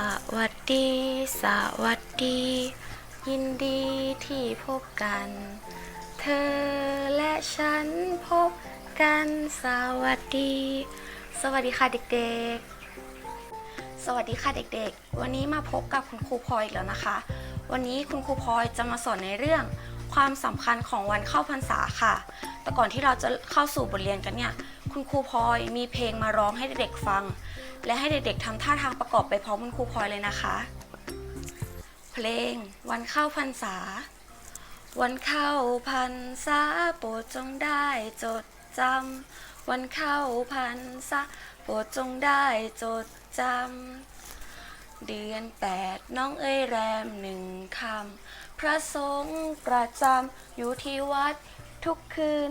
สวัสดี สวัสดี ยินดีที่พบกัน เธอและฉันพบกัน สวัสดี สวัสดีค่ะเด็กๆ สวัสดีค่ะเด็กๆ วันนี้มาพบกับคุณครูพลอยอีกแล้วนะคะ วันนี้คุณครูพลอยจะมาสอนในเรื่องความสำคัญของวันเข้าพรรษาค่ะ แต่ก่อนที่เราจะเข้าสู่บทเรียนกันเนี่ย คุณครูพลอยมีเพลงมาร้องให้เด็กๆฟัง และให้เด็กๆทำท่าทางประกอบไปพร้อมคุณครูพลอยเลยนะคะ เพลงวันเข้าพรรษา วันเข้าพรรษาโปรดจงได้จดจำวันเข้าพรรษาโปรดจงได้จดจำเดือนแปดน้องเอ้ยแรมหนึ่งคำ พระสงฆ์ประจำอยู่ที่วัดทุกคืน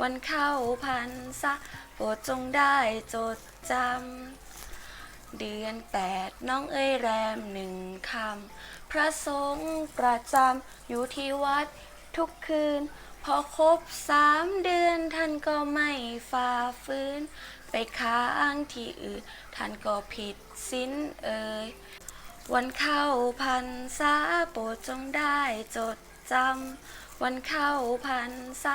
วันเข้าพรรษาโปรดจงได้จดจำ เดือนแปดน้องเอ้ยแรมหนึ่งคำ พระสงฆ์ประจำอยู่ที่วัดทุกคืน พอครบสามเดือนท่านก็ไม่ฝ่าฟื้น ไปค้างที่อื่น ท่านก็ผิดสินเอ่ยวันเข้าพรรษาโปรดจงได้จดจำ วันเข้าพรรษา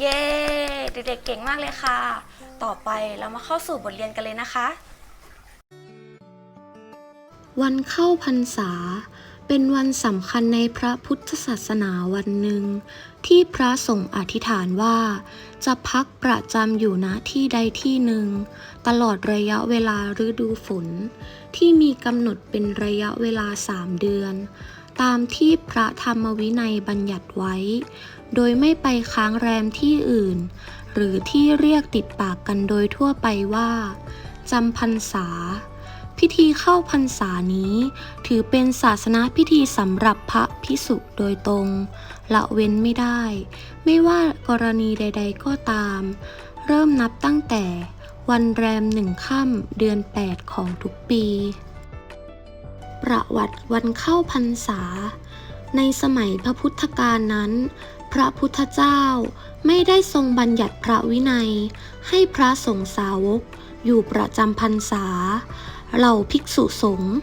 เย้ เด็กๆ เก่งมากเลยค่ะ ต่อไปเรามาเข้าสู่บทเรียนกันเลยนะคะ วันเข้าพรรษา เป็นวันสำคัญในพระพุทธศาสนาวันหนึ่ง ที่พระสงฆ์อธิษฐานว่า จะพักประจำอยู่ณที่ใดที่หนึ่ง ตลอดระยะเวลาฤดูฝน ที่มีกำหนดเป็นระยะเวลาสามเดือน ตามที่พระธรรมวินัยบัญญัติไว้ โดยไม่ไปค้างแรมที่อื่น หรือที่เรียกติดปากกันโดยทั่วไปว่าจำพรรษา พิธีเข้าพรรษานี้ ถือเป็นศาสนาพิธีสำหรับพระพิสุโดยตรง ละเว้นไม่ได้ ไม่ว่ากรณีใด ๆ ก็ตาม เริ่มนับตั้งแต่วันแรมหนึ่งค่ำเดือน 8 ของทุกปี ประวัติวันเข้าพรรษา ในสมัยพระพุทธกาลนั้น พระพุทธเจ้าไม่ได้ทรงบัญญัติพระวินัย ให้พระสงฆ์สาวกอยู่ประจำพรรษา เหล่าภิกษุสงฆ์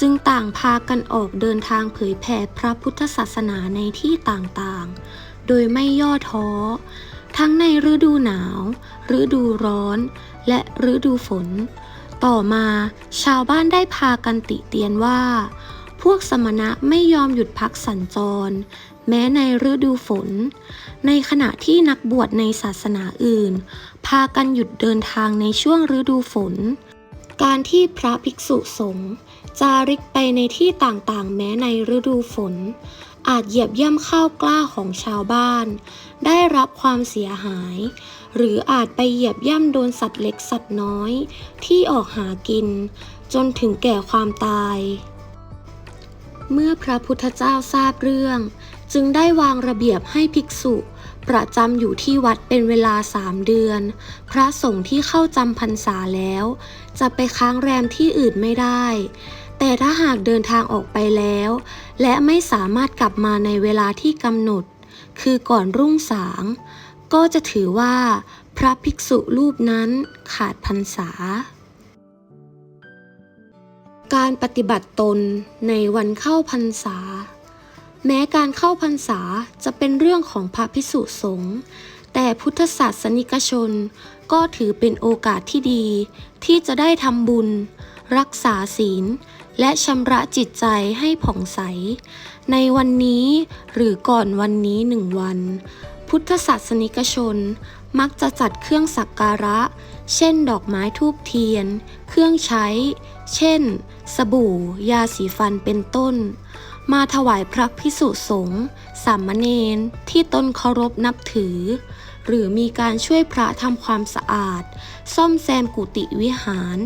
จึงต่างพากันออกเดินทางเผยแผ่พระพุทธศาสนาในที่ต่างๆ โดยไม่ย่อท้อ ทั้งในฤดูหนาว ฤดูร้อน และฤดูฝน ต่อมาชาวบ้านได้พากันติเตียนว่า พวกสมณะไม่ยอมหยุดพักสัญจร แม้ในฤดูฝน ในขณะที่นักบวชในศาสนาอื่น พากันหยุดเดินทางในช่วงฤดูฝน การที่พระภิกษุสงฆ์จาริกไปในที่ต่างๆ แม้ในฤดูฝน อาจเหยียบย่ำข้าวกล้าของชาวบ้าน ได้รับความเสียหาย หรืออาจไปเหยียบย่ำโดนสัตว์เล็กสัตว์น้อย ที่ออกหากิน จนถึงแก่ความตาย เมื่อพระพุทธเจ้าทราบเรื่อง จึงได้วางระเบียบให้ภิกษุ ประจำอยู่ที่วัดเป็นเวลาสามเดือน พระสงฆ์ที่เข้าจำพรรษาแล้ว จะไปค้างแรมที่อื่นไม่ได้ แต่ถ้าหากเดินทางออกไปแล้ว และไม่สามารถกลับมาในเวลาที่กำหนด คือก่อนรุ่งสาง ก็จะถือว่า พระภิกษุรูปนั้นขาดพรรษา การปฏิบัติตนในวันเข้าพรรษา แม้การเข้าพรรษาจะเป็นเรื่องของพระพิสุสงฆ์แต่พุทธศาสนิกชนก็ถือเป็นโอกาสที่ดี ที่จะได้ทำบุญ รักษาศีล และชำระจิตใจให้ผ่องใส ในวันนี้หรือก่อนวันนี้หนึ่งวัน พุทธศาสนิกชน มักจะจัดเครื่องสักการะ เช่น ดอกไม้ทูบเทียน เครื่องใช้ เช่น สบู่ ยาสีฟันเป็นต้น มาถวายพระพิสุสงฆ์สามเณรที่ตนเคารพนับถือ หรือมีการช่วยพระทำความสะอาด ซ่อมแซมกุฏิวิหาร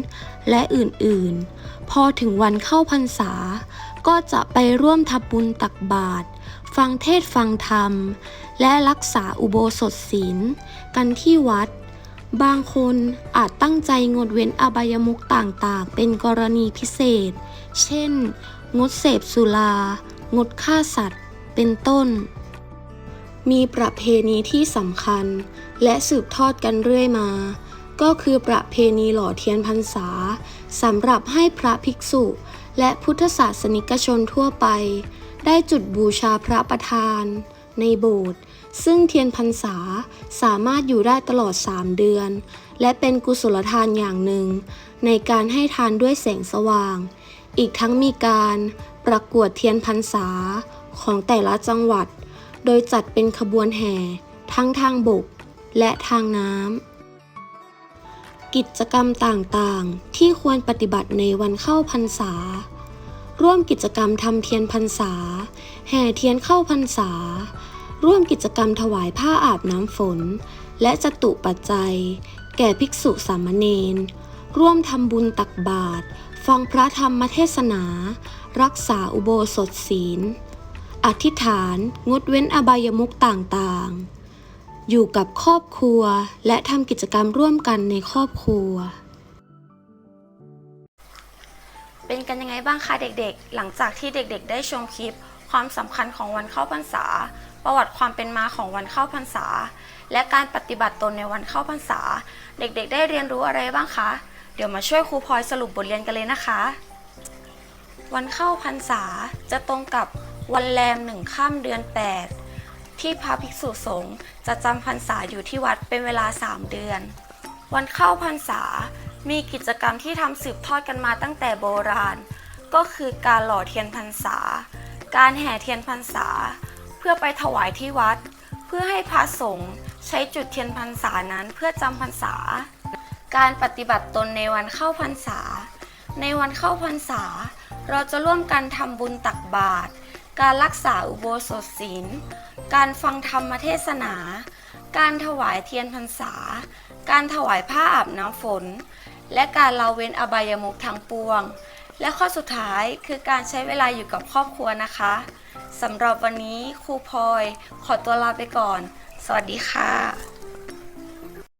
และอื่นๆ พอถึงวันเข้าพรรษา ก็จะไปร่วมทำบุญตักบาตรฟังเทศน์ฟังธรรม และรักษาอุโบสถศีล กันที่วัด บางคนอาจตั้งใจงดเว้นอบายมุขต่างๆ เป็นกรณีพิเศษ เช่น งดเสพสุรา งดฆ่าสัตว์ เป็นต้น มีประเพณีที่สำคัญ และสืบทอดกันเรื่อยมา ก็คือประเพณีหล่อเทียนพรรษาสำหรับให้พระภิกษุ และพุทธศาสนิกชนทั่วไป ได้จุดบูชาพระประธาน ในโบสถ์ซึ่งเทียนพรรษาสามารถอยู่ได้ตลอด 3 เดือน และเป็นกุศลทานอย่างหนึ่ง ในการให้ทานด้วยแสงสว่าง อีกทั้งมีการประกวดเทียนพรรษาของแต่ละจังหวัด โดยจัดเป็นขบวนแห่ ทั้งทางบกและทางน้ำกิจกรรมต่างๆ ที่ควรปฏิบัติในวันเข้าพรรษา ร่วมกิจกรรมทำเทียนพรรษา แห่เทียนเข้าพรรษา ร่วมกิจกรรมถวายผ้าอาบน้ำฝน และจตุปัจจัย แก่ภิกษุสามเณร ร่วมทำบุญตักบาตร ฟังพระธรรมเทศนา รักษาอุโบสถศีล อธิษฐาน งดเว้นอบายมุขต่างๆ อยู่กับครอบครัวและทำกิจกรรมร่วมกันในครอบครัว เป็นกันยังไงบ้างคะเด็กๆ หลังจากที่เด็กๆ ได้ชมคลิป ความสำคัญของวันเข้าพรรษา ประวัติความเป็นมาของวันเข้าพรรษา และการปฏิบัติตนในวันเข้าพรรษา เด็กๆ ได้เรียนรู้อะไรบ้างคะ เดี๋ยวมาช่วยครูพลอยสรุปบทเรียนกันเลยนะคะ วันเข้าพรรษาจะตรงกับวันแรมหนึ่งค่ำเดือน 8 ที่พระภิกษุสงฆ์จะจำพรรษาอยู่ที่วัดเป็นเวลา 3 เดือน วันเข้าพรรษา มีกิจกรรมที่ทำสืบทอดกันมาตั้งแต่โบราณ ก็คือการหล่อเทียนพรรษา การแห่เทียนพรรษา เพื่อไปถวายที่วัด เพื่อให้พระสงฆ์ใช้จุดเทียนพรรษานั้นเพื่อจำพรรษา การปฏิบัติตนในวันเข้าพรรษา ในวันเข้าพรรษา เราจะร่วมกันทำบุญตักบาตรการรักษาอุโบสถศีล การฟังธรรมเทศนา การถวายเทียนพรรษา การถวายผ้าอาบน้ำฝน และการเละเว้นอบายมุขทางปวง และข้อสุดท้ายคือการใช้เวลาอยู่กับครอบครัวนะคะสำหรับวันนี้ครูพลอยขอตัวลาไปก่อน สวัสดีค่ะ